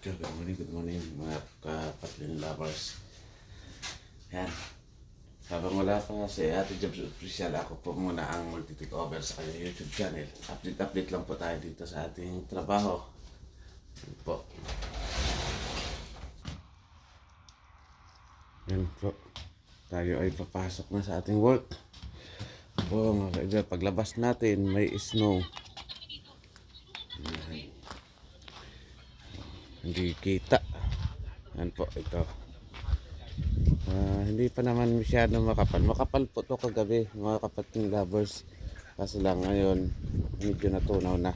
Good morning, good morning mga kapatlin lovers. Yan. Habang wala pa si Ate Jobs Official, ako po muna ang magti-take over sa kanyang YouTube channel. Update-update lang po tayo dito sa ating trabaho. Yan po. Yan po. Tayo ay papasok na sa ating work. Po, mga kaibigan, paglabas natin, may snow. Yan. Hindi kita. Yan po, ito. Ah, hindi pa naman masyado makapal. Makapal po to kagabi, mga kapatid lovers. Kaso lang ngayon, medyo natunaw na.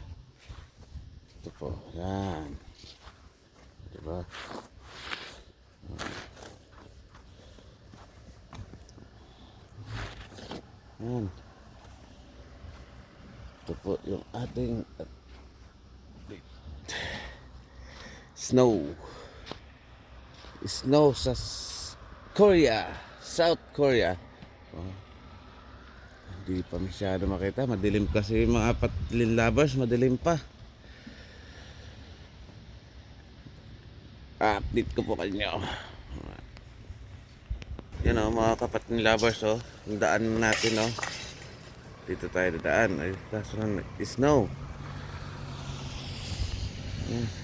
Ito po, yan. Diba? Yan. Ito po yung ating snow. Snow sa Korea, South Korea. Oh. Hindi pa masyado makita. Madilim kasi yung mga patlin lovers, madilim pa. Update ko po kanyo. Yan o, mga kapatlin lovers oh. Yung daan natin oh. Dito tayo dadaan. Ay, taas na snow.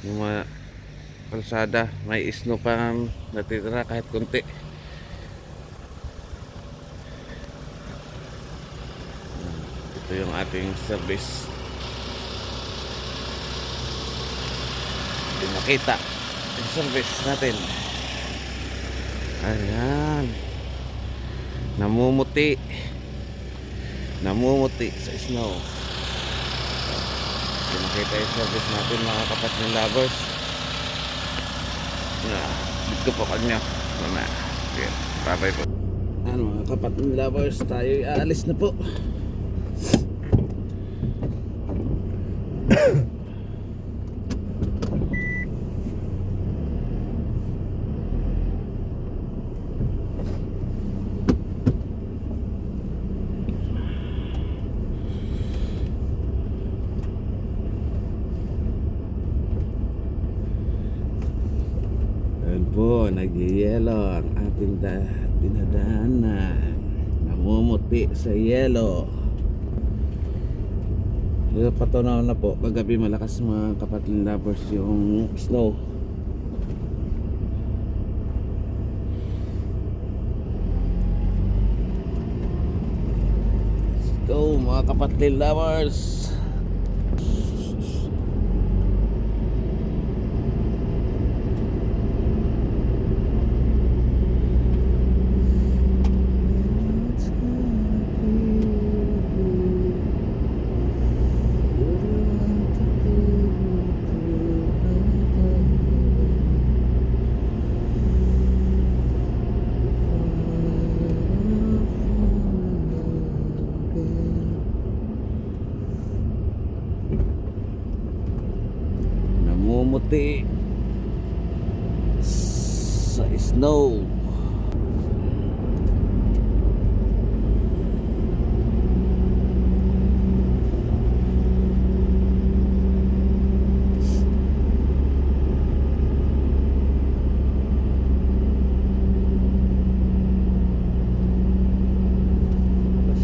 Yung mga kalsada, may snow pa natitira kahit konti. Ito yung ating service. Hindi makita yung service natin. Ayan. Namumuti. Namumuti sa snow. Hindi makita yung service natin mga kapatid lovers. Ah, dito po kanya. Mama. Okay. Bye-bye po. Ano mga kapatid lovers, tayo aalis na po. Nagyayelo ang ating da- dinadaanan. Namumuti sa yelo. Dito patunaw na po, kagabi malakas mga kapatid lovers yung snow. Let's go mga kapatid lovers. Namumuti sa snow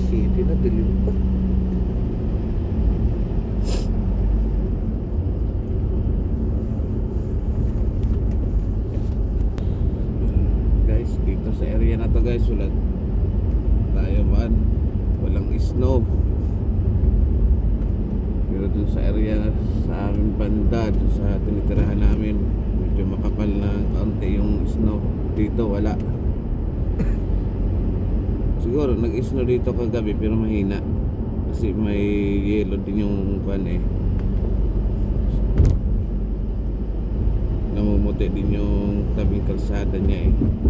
City na dilim pa guys dito sa area na to guys wala tayo man. Walang snow. Pero dun sa area sa aming banda dun sa tinitirahan namin medyo makapal na kaunti yung snow. Dito wala. Siguro nag snow dito kagabi pero mahina. Kasi may yellow din yung kwan eh. Namumuti din yung tabing kalsada niya eh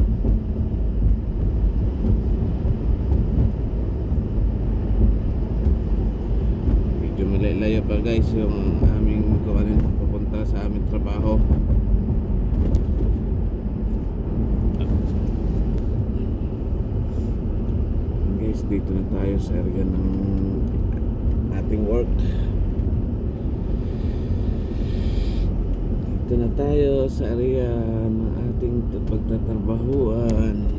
malayo pa guys yung aming kuwanin papunta sa aming trabaho guys dito na tayo sa area ng ating work Dito na tayo sa area ng ating pagtatrabahuan.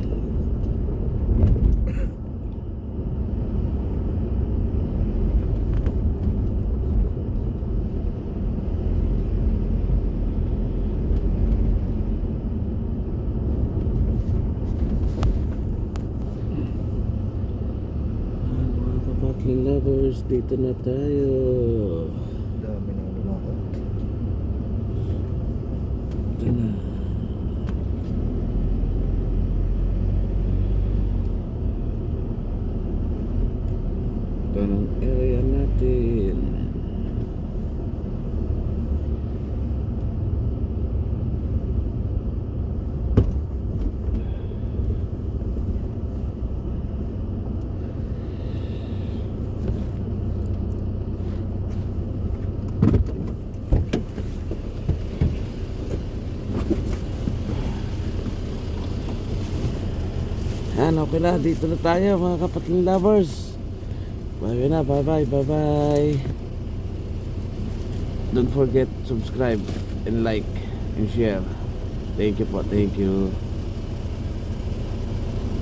Ayan, Kapatid lovers, dito na tayo. Dami na lumakad. Ito na. Ito ng area natin. Yan, okay na. Dito na tayo mga kapatid lovers. Bye na. Bye bye. Bye bye. Don't forget subscribe and like and share. Thank you po. Thank you.